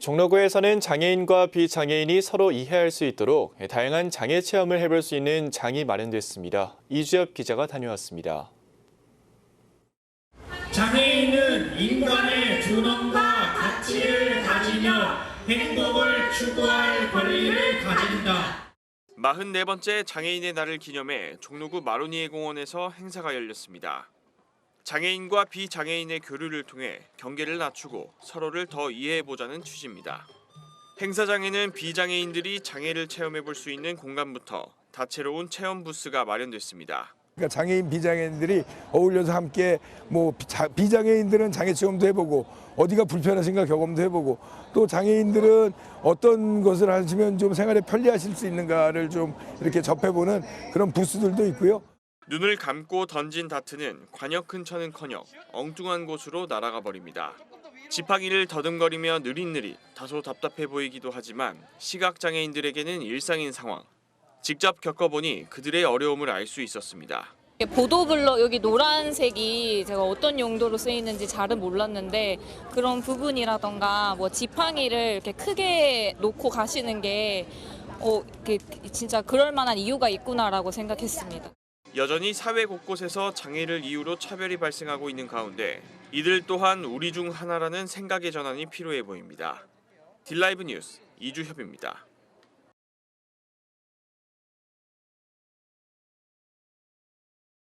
종로구에서는 장애인과 비장애인이 서로 이해할 수 있도록 다양한 장애 체험을 해볼 수 있는 장이 마련됐습니다. 이주엽 기자가 다녀왔습니다. 장애인은 인간의 존엄과 가치를 가지며 행복을 추구할 권리를 가진다. 44번째 장애인의 날을 기념해 종로구 마로니에 공원에서 행사가 열렸습니다. 장애인과 비장애인의 교류를 통해 경계를 낮추고 서로를 더 이해해 보자는 취지입니다. 행사장에는 비장애인들이 장애를 체험해 볼 수 있는 공간부터 다채로운 체험 부스가 마련됐습니다. 그러니까 장애인 비장애인들이 어울려서 함께 뭐 자- 비장애인들은 장애 체험도 해보고 어디가 불편하신가 경험도 해보고 또 장애인들은 어떤 것을 하시면 좀 생활에 편리하실 수 있는가를 좀 이렇게 접해보는 그런 부스들도 있고요. 눈을 감고 던진 다트는 관역 근처는커녕 엉뚱한 곳으로 날아가 버립니다. 지팡이를 더듬거리며 느릿느릿 다소 답답해 보이기도 하지만 시각 장애인들에게는 일상인 상황. 직접 겪어보니 그들의 어려움을 알 수 있었습니다. 보도블럭 여기 노란색이 제가 어떤 용도로 쓰이는지 잘은 몰랐는데 그런 부분이라던가 뭐 지팡이를 이렇게 크게 놓고 가시는 게 어, 진짜 그럴 만한 이유가 있구나라고 생각했습니다. 여전히 사회 곳곳에서 장애를 이유로 차별이 발생하고 있는 가운데 이들 또한 우리 중 하나라는 생각의 전환이 필요해 보입니다. 딜라이브 뉴스 이주협입니다.